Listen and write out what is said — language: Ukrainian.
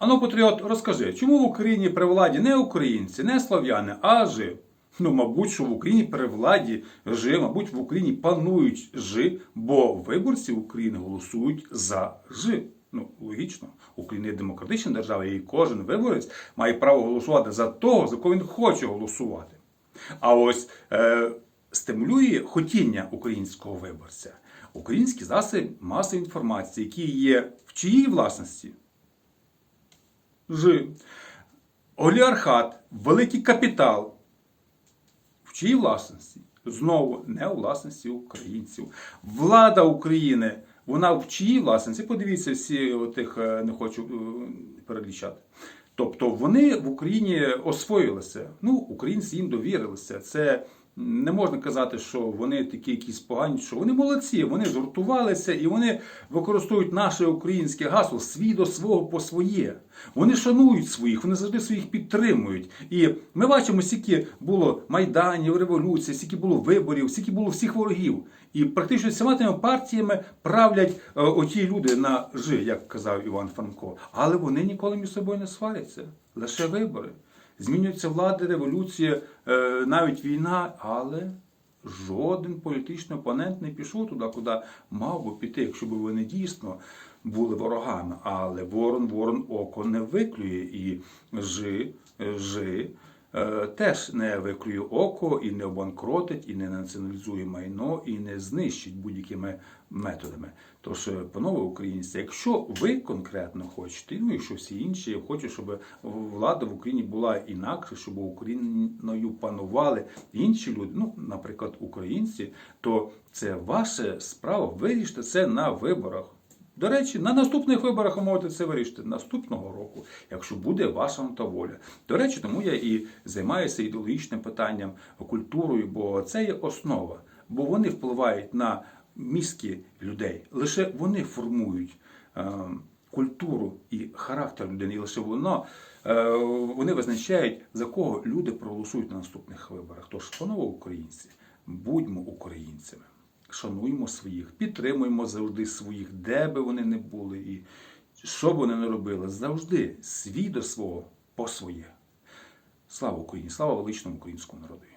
Ану, патріот, розкажи, чому в Україні при владі не українці, не слав'яни, а жи? Ну, мабуть, що в Україні при владі жи, мабуть, в Україні панують жи, бо виборці України голосують за жи. Ну, логічно, Україна є демократична держава, і кожен виборець має право голосувати за того, за кого він хоче голосувати. А ось е, стимулює хотіння українського виборця. Українські засоби масової інформації, які є в чиїй власності? Жи. Олігархат, великий капітал. В чиїй власності? Знову не у власності українців. Влада України, вона в чиїй власності? Подивіться всі отих, е, не хочу е, перелічати. Тобто вони в Україні освоїлися. Ну, українці їм довірилися. Це не можна казати, що вони такі якісь погані, що вони молодці, вони згуртувалися і вони використовують наше українське гасло свій до свого по своє. Вони шанують своїх, вони завжди своїх підтримують. І ми бачимо, скільки було майданів, революцій, скільки було виборів, скільки було всіх ворогів. І практично всіма тими партіями правлять е, оті люди на жи, як казав Іван Франко. Але вони ніколи між собою не сваряться. Лише вибори. Змінюються влади, революція, е, навіть війна, але жоден політичний опонент не пішов туди, куди мав би піти, якщо б вони дійсно були ворогами. Але ворон, ворон око не виклює і жи, жи. Е, Теж не виклює око і не обанкротить, і не націоналізує майно, і не знищить будь-якими методами. Тож, е, панове українці, якщо ви конкретно хочете, ну і що всі інші хочуть, щоб влада в Україні була інакше, щоб Україною панували інші люди, ну, наприклад, українці, то це ваша справа вирішити це на виборах. До речі, на наступних виборах ви можете це вирішити наступного року, якщо буде ваша воля. До речі, тому я і займаюся ідеологічним питанням, культурою, бо це є основа. Бо вони впливають на мізки людей. Лише вони формують е, культуру і характер людини, і лише воно е, вони визначають, за кого люди проголосують на наступних виборах. Тож, панове українці, будьмо українцями. Шануємо своїх, підтримуємо завжди своїх, де би вони не були, і що б вони не робили, завжди свій до свого по своє. Слава Україні! Слава величному українському народу!